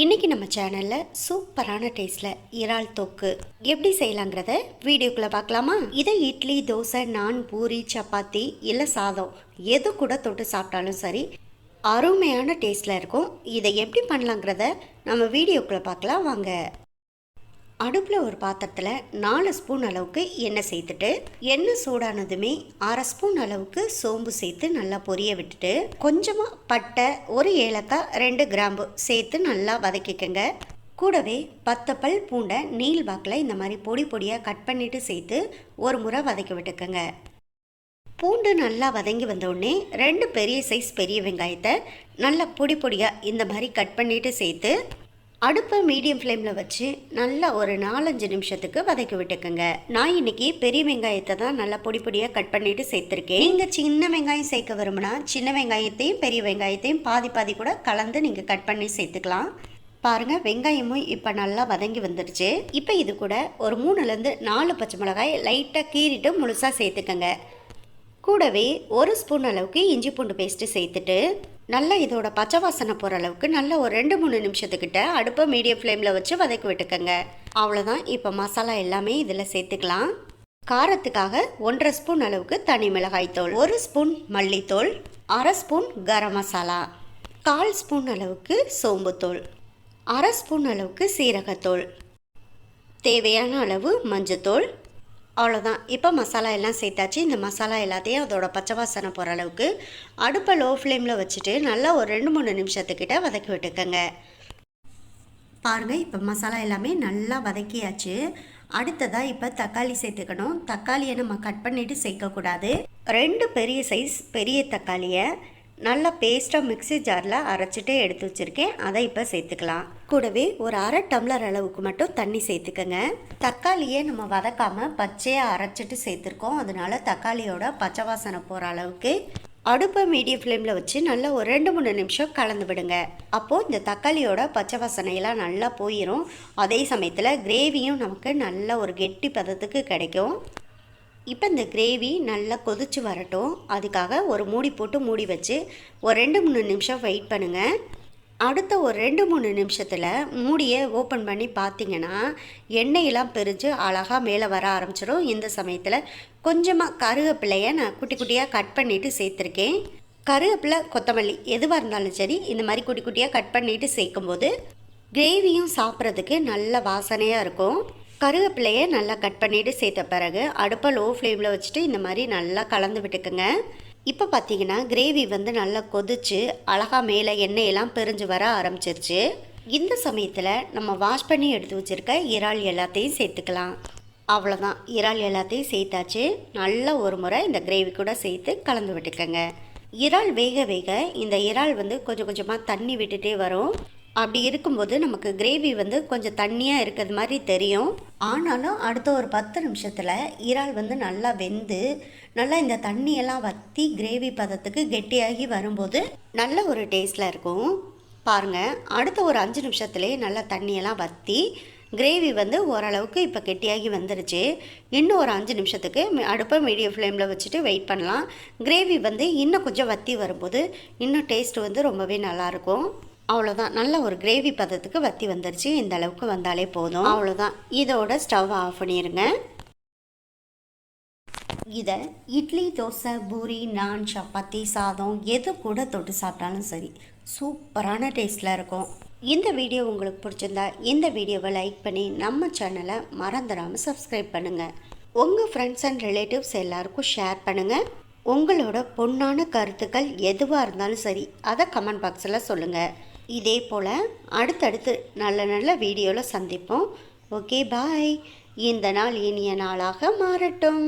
இன்னைக்கு நம்ம சேனலில் சூப்பரான டேஸ்ட்டில் இறால் தொக்கு. எப்படி செய்யலாங்கிறத வீடியோக்குள்ளே பார்க்கலாமா? இதை இட்லி தோசை நான் பூரி சப்பாத்தி இல்லை சாதம் எது கூட தொட்டு சாப்பிட்டாலும் சரி அருமையான டேஸ்ட்டில் இருக்கும். இதை எப்படி பண்ணலாங்கிறத நம்ம வீடியோக்குள்ளே பார்க்கலாம். வாங்க. அடுப்பில் ஒரு பாத்திரத்தில் நாலு ஸ்பூன் அளவுக்கு எண்ணெய் சேர்த்துட்டு எண்ணெய் சூடானதுமே அரை ஸ்பூன் அளவுக்கு சோம்பு சேர்த்து நல்லா பொரிய விட்டுட்டு கொஞ்சமாக பட்டை ஒரு ஏலக்காய் ரெண்டு கிராம்பு சேர்த்து நல்லா வதக்கிக்கோங்க. கூடவே பத்து பல் பூண்டை நீல் வாக்கில் இந்த மாதிரி பொடி பொடியாக கட் பண்ணிவிட்டு சேர்த்து ஒரு முறை வதக்கி விட்டுக்கோங்க. பூண்டு நல்லா வதங்கி வந்தோடனே ரெண்டு பெரிய சைஸ் பெரிய வெங்காயத்தை நல்லா பொடி பொடியாக இந்த மாதிரி கட் பண்ணிவிட்டு சேர்த்து அடுப்பை மீடியம் ஃப்ளேமில் வச்சு நல்லா ஒரு நாலஞ்சு நிமிஷத்துக்கு வதக்கி விட்டுக்குங்க. நான் இன்னைக்கு பெரிய வெங்காயத்தை தான் நல்லா பொடி பொடியாக கட் பண்ணிட்டு சேர்த்துருக்கேன். நீங்கள் சின்ன வெங்காயம் சேர்க்க விரும்பினா சின்ன வெங்காயத்தையும் பெரிய வெங்காயத்தையும் பாதி பாதி கூட கலந்து நீங்கள் கட் பண்ணி சேர்த்துக்கலாம். பாருங்கள் வெங்காயமும் இப்போ நல்லா வதங்கி வந்துடுச்சு. இப்போ இது கூட ஒரு மூணுலேருந்து நாலு பச்சை மிளகாய் லைட்டாக கீறிட்டு முழுசாக சேர்த்துக்கங்க. கூடவே ஒரு ஸ்பூன் அளவுக்கு இஞ்சி பூண்டு பேஸ்ட்டு சேர்த்துட்டு நல்லா இதோட பச்சை வாசனை போகிற அளவுக்கு நல்லா ஒரு ரெண்டு மூணு நிமிஷத்துக்கிட்ட அடுப்பை மீடியம் ஃப்ளேமில் வச்சு வதக்கி விட்டுக்கோங்க. அவ்வளோதான் இப்போ மசாலா எல்லாமே இதில் சேர்த்துக்கலாம். காரத்துக்காக ஒன்றரை ஸ்பூன் அளவுக்கு தனி மிளகாய் தூள் ஒரு ஸ்பூன் மல்லித்தூள் அரை ஸ்பூன் கரம் மசாலா கால் ஸ்பூன் அளவுக்கு சோம்புத்தூள் அரை ஸ்பூன் அளவுக்கு சீரகத்தூள் தேவையான அளவு மஞ்சத்தூள் அவ்வளோதான் இப்போ மசாலா எல்லாம் சேர்த்தாச்சு. இந்த மசாலா எல்லாத்தையும் அதோட பச்சை வாசனை போகிற அளவுக்கு அடுப்பை லோ ஃப்ளேமில் வச்சுட்டு நல்லா ஒரு ரெண்டு மூணு நிமிஷத்துக்கிட்ட வதக்கி விட்டுக்கோங்க. பாருங்கள் இப்போ மசாலா எல்லாமே நல்லா வதக்கியாச்சு. அடுத்ததாக இப்போ தக்காளி சேர்த்துக்கணும். தக்காளியை நம்ம கட் பண்ணிவிட்டு சேர்க்கக்கூடாது. ரெண்டு பெரிய சைஸ் பெரிய தக்காளியை நல்லா பேஸ்ட்டாக மிக்ஸி ஜாரில் அரைச்சிட்டு எடுத்து வச்சுருக்கேன். அதை இப்போ சேர்த்துக்கலாம். கூடவே ஒரு அரை டம்ளர் அளவுக்கு மட்டும் தண்ணி சேர்த்துக்கங்க. தக்காளியை நம்ம வதக்காமல் பச்சையாக அரைச்சிட்டு சேர்த்துருக்கோம். அதனால தக்காளியோட பச்சை வாசனை போகிற அளவுக்கு அடுப்பை மீடியம் ஃப்ளேமில் வச்சு நல்லா ஒரு ரெண்டு மூணு நிமிஷம் கலந்து விடுங்க. அப்போது இந்த தக்காளியோட பச்சை வாசனையெல்லாம் நல்லா போயிடும் அதே சமயத்தில் கிரேவியும் நமக்கு நல்ல ஒரு கெட்டி பதத்துக்கு கிடைக்கும். இப்போ இந்த கிரேவி நல்லா கொதிச்சு வரட்டும். அதுக்காக ஒரு மூடி போட்டு மூடி வச்சு ஒரு ரெண்டு மூணு நிமிஷம் வெயிட் பண்ணுங்கள் அடுத்த ஒரு ரெண்டு மூணு நிமிஷத்தில் மூடியை ஓப்பன் பண்ணி பார்த்தீங்கன்னா எண்ணெயெல்லாம் பிரிஞ்சு அழகாக மேலே வர ஆரம்பிச்சிடும் இந்த சமயத்தில் கொஞ்சமாக கருவேப்பிலையை நான் குட்டி குட்டியாக கட் பண்ணிவிட்டு சேர்த்துருக்கேன். கருவேப்பிலை கொத்தமல்லி எதுவாக இருந்தாலும் சரி இந்த மாதிரி குட்டி குட்டியாக கட் பண்ணிவிட்டு சேர்க்கும்போது கிரேவியும் சாப்பிட்றதுக்கு நல்ல வாசனையாக இருக்கும். கருவேப்பிலையை நல்லா கட் பண்ணிவிட்டு சேர்த்த பிறகு அடுப்பை லோ ஃப்ளேமில் வச்சுட்டு இந்த மாதிரி நல்லா கலந்து விட்டுக்குங்க. இப்போ பார்த்தீங்கன்னா கிரேவி வந்து நல்லா கொதிச்சு அழகாக மேலே எண்ணெயெல்லாம் பிரிஞ்சு வர ஆரம்பிச்சிருச்சு. இந்த சமயத்தில் நம்ம வாஷ் பண்ணி எடுத்து வச்சுருக்க இறால் எல்லாத்தையும் சேர்த்துக்கலாம். அவ்வளோதான் இறால் எல்லாத்தையும் சேர்த்தாச்சு. நல்ல ஒரு முறை இந்த கிரேவி கூட சேர்த்து கலந்து விட்டுக்கோங்க. இறால் வேக வேக இந்த இறால் வந்து கொஞ்சம் கொஞ்சமாக தண்ணி விட்டுட்டே வரும். அப்படி இருக்கும்போது நமக்கு கிரேவி வந்து கொஞ்சம் தண்ணியாக இருக்கிறது மாதிரி தெரியும். ஆனாலும் அடுத்த ஒரு பத்து நிமிஷத்தில் இறால் வந்து நல்லா வெந்து நல்லா இந்த தண்ணியெல்லாம் வற்றி கிரேவி பதத்துக்கு கெட்டியாகி வரும்போது நல்ல ஒரு டேஸ்டில் இருக்கும். பாருங்கள் அடுத்த ஒரு அஞ்சு நிமிஷத்துலேயே நல்லா தண்ணியெல்லாம் வற்றி கிரேவி வந்து ஓரளவுக்கு இப்போ கெட்டியாகி வந்துருச்சு. இன்னும் ஒரு அஞ்சு நிமிஷத்துக்கு அடுப்பை மீடியம் ஃப்ளேமில் வச்சுட்டு வெயிட் பண்ணலாம். கிரேவி வந்து இன்னும் கொஞ்சம் வற்றி வரும்போது இன்னும் டேஸ்ட் வந்து ரொம்பவே நல்லாயிருக்கும் அவ்வளோதான் நல்ல ஒரு கிரேவி பதத்துக்கு வத்தி வந்துருச்சு. இந்த அளவுக்கு வந்தாலே போதும். அவ்வளோதான் இதோட ஸ்டவ் ஆஃப் பண்ணிடுங்க இதை இட்லி தோசை பூரி நான் சப்பாத்தி சாதம் எது கூட தொட்டு சாப்பிட்டாலும் சரி சூப்பரான டேஸ்டில் இருக்கும். இந்த வீடியோ உங்களுக்கு பிடிச்சிருந்தா இந்த வீடியோவை லைக் பண்ணி நம்ம சேனலை மறந்துடாமல் சப்ஸ்கிரைப் பண்ணுங்கள் உங்கள் ஃப்ரெண்ட்ஸ் அண்ட் ரிலேட்டிவ்ஸ் எல்லாருக்கும் ஷேர் பண்ணுங்கள் உங்களோட பொண்ணான கருத்துக்கள் எதுவாக இருந்தாலும் சரி அதை கமெண்ட் பாக்ஸில் சொல்லுங்கள் இதே போல் அடுத்தடுத்து நல்ல நல்ல வீடியோவில் சந்திப்போம். ஓகே பாய் இந்த நாள் இனிய நாளாக மாறட்டும்.